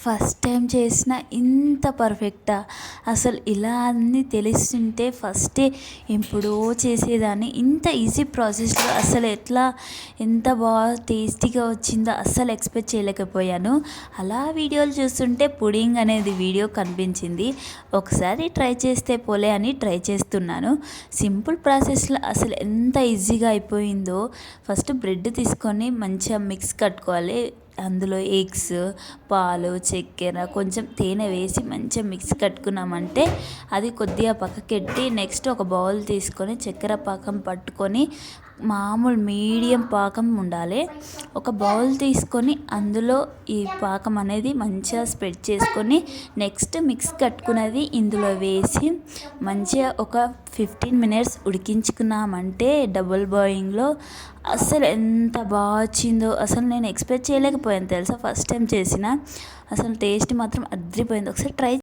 First time చేసిన ఇంత పర్ఫెక్టా. అసలు ఇలా అన్నీ తెలిస్తుంటే ఫస్టే ఎప్పుడో చేసేదాన్ని. ఇంత ఈజీ ప్రాసెస్లో అసలు ఎట్లా ఎంత బాగా టేస్టీగా వచ్చిందో అస్సలు ఎక్స్పెక్ట్ చేయలేకపోయాను. అలా వీడియోలు చూస్తుంటే పుడింగ్ అనేది వీడియో కనిపించింది. ఒకసారి ట్రై చేస్తే పోలే అని ట్రై చేస్తున్నాను. సింపుల్ ప్రాసెస్లో అసలు ఎంత ఈజీగా అయిపోయిందో. ఫస్ట్ బ్రెడ్ తీసుకొని మంచిగా మిక్స్ కట్టుకోవాలి. అందులో ఎగ్స్ పాలు చక్కెర కొంచెం తేనె వేసి మంచిగా మిక్స్ కట్టుకున్నామంటే అది కొద్దిగా పక్కకెట్టి నెక్స్ట్ ఒక బౌల్ తీసుకొని చక్కెర పాకం పట్టుకొని మామూలు మీడియం పాకం ఉండాలి. ఒక బౌల్ తీసుకొని అందులో ఈ పాకం అనేది మంచిగా స్ప్రెడ్ చేసుకొని నెక్స్ట్ మిక్స్ కట్టుకున్నది ఇందులో వేసి మంచిగా ఒక ఫిఫ్టీన్ మినిట్స్ ఉడికించుకున్నామంటే డబుల్ బాయింగ్లో అసలు ఎంత బాగా వచ్చిందో అసలు నేను ఎక్స్పెక్ట్ చేయలేకపోయాను తెలుసా ఫస్ట్ టైం చేసిన. అసలు టేస్ట్ మాత్రం అదిరిపోయింది. ఒకసారి ట్రై